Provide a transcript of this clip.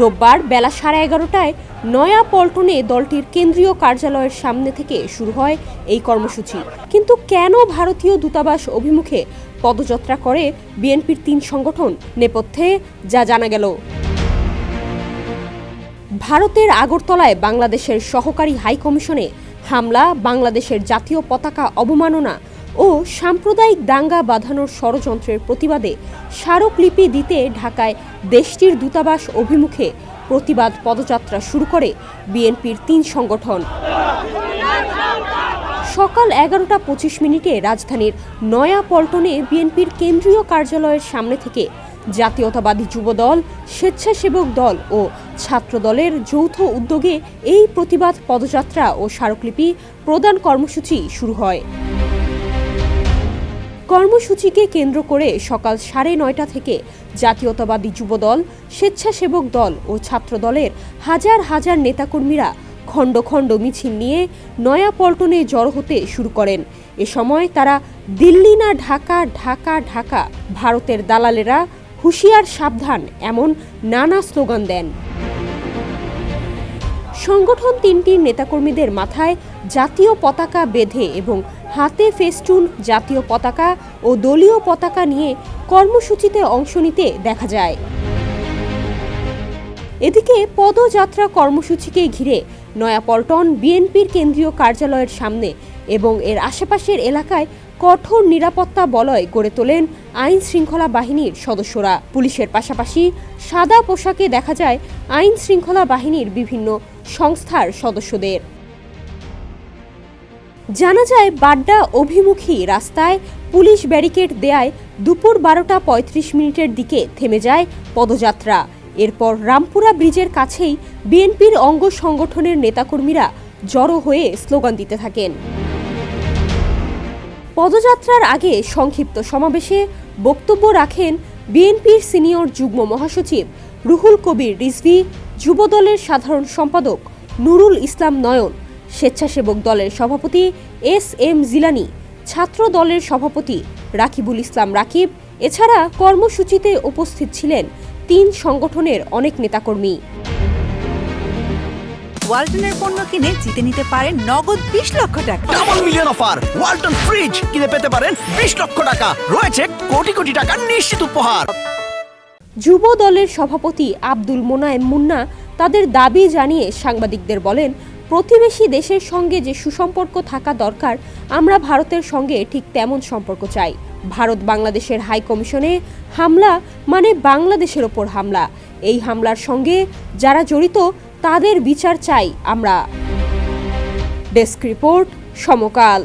রোববার বেলা সাড়ে এগারোটায় নয়া পল্টনে দলটির কেন্দ্রীয় কার্যালয়ের সামনে থেকে শুরু হয় এই কর্মসূচি। কিন্তু কেন ভারতীয় দূতাবাস অভিমুখে পদযাত্রা করে বিএনপির তিন সংগঠন নেপথ্যে, যা জানা গেল। ভারতের আগরতলায় বাংলাদেশের সহকারী হাই কমিশনে হামলা, বাংলাদেশের জাতীয় পতাকা অবমাননা ও সাম্প্রদায়িক দাঙ্গা বাঁধানোর ষড়যন্ত্রের প্রতিবাদে স্মারকলিপি দিতে ঢাকায় দেশটির দূতাবাস অভিমুখে প্রতিবাদ পদযাত্রা শুরু করে বিএনপির তিন সংগঠন। সকাল এগারোটা পঁচিশ মিনিটে রাজধানীর নয়া পল্টনে বিএনপির কেন্দ্রীয় কার্যালয়ের সামনে থেকে জাতীয়তাবাদী যুবদল, স্বেচ্ছাসেবক দল ও ছাত্রদলের যৌথ উদ্যোগে এই প্রতিবাদ পদযাত্রা ও স্মারকলিপি প্রদান কর্মসূচি শুরু হয়। কর্মসূচিকে কেন্দ্র করে সকাল সাড়ে নয়টা থেকে জাতীয়তাবাদী যুবদল, স্বেচ্ছাসেবক দল ও ছাত্রদলের হাজার হাজার নেতাকর্মীরা খণ্ড খণ্ড মিছিল নিয়ে নয়া পল্টনে জড়ো হতে শুরু করেন। এ সময় তারা দিল্লি না ঢাকা ঢাকা ঢাকা, ভারতের দালালেরা হুঁশিয়ার সাবধান এমন নানা স্লোগান দেন। সংগঠন তিনটির নেতাকর্মীদের মাথায় জাতীয় পতাকা বেঁধে এবং হাতে ফেস্টুন, জাতীয় পতাকা ও দলীয় পতাকা নিয়ে কর্মসূচিতে অংশ নিতে দেখা যায়। এদিকে পদযাত্রা কর্মসূচিকে ঘিরে নয়াপল্টন বিএনপির কেন্দ্রীয় কার্যালয়ের সামনে এবং এর আশেপাশের এলাকায় কঠোর নিরাপত্তা বলয় গড়ে তোলেন আইন শৃঙ্খলা বাহিনীর সদস্যরা। পুলিশের পাশাপাশি সাদা পোশাকে দেখা যায় আইন শৃঙ্খলা বাহিনীর বিভিন্ন সংস্থার সদস্যদের। জানা যায়, বাড্ডা অভিমুখী রাস্তায় পুলিশ ব্যারিকেড দেয়ায় দুপুর বারোটা পঁয়ত্রিশ মিনিটের দিকে থেমে যায় পদযাত্রা। এরপর রামপুরা ব্রিজের কাছেই বিএনপির অঙ্গ সংগঠনের নেতাকর্মীরা জড়ো হয়ে স্লোগান দিতে থাকেন। পদযাত্রার আগে সংক্ষিপ্ত সমাবেশে বক্তব্য রাখেন বিএনপির সিনিয়র যুগ্ম মহাসচিব রুহুল কবির রিজভি, যুবদলের সাধারণ সম্পাদক নুরুল ইসলাম নয়ন স্বেচ্ছাসেবক দলের সভাপতি এস এম জিলানি ছাত্র দলের সভাপতি রাকিবুল ইসলাম রাকিব এছাড়া কর্মসূচিতে উপস্থিত ছিলেন তিন সংগঠনের অনেক নেতাকর্মী। ওয়ালটনের পণ্য কিনে জিতে নিতে পারেন নগদ বিশ লক্ষ টাকা। Double million offer Walton fridge কিনে পেতে পারেন বিশ লক্ষ টাকা। রয়েছে কোটি কোটি টাকার নিশ্চিত উপহার। যুব দলের সভাপতি আব্দুল মোনায়েম মুন্না তাদের দাবি জানিয়ে সাংবাদিকদের বলেন প্রতিবেশী দেশের সঙ্গে যে সুসম্পর্ক থাকা দরকার, আমরা ভারতের সঙ্গে ঠিক তেমন সম্পর্ক চাই। ভারত বাংলাদেশের হাই কমিশনে হামলা মানে বাংলাদেশের ওপর হামলা। এই হামলার সঙ্গে যারা জড়িত, তাদের বিচার চাই আমরা। Desk report Samakal.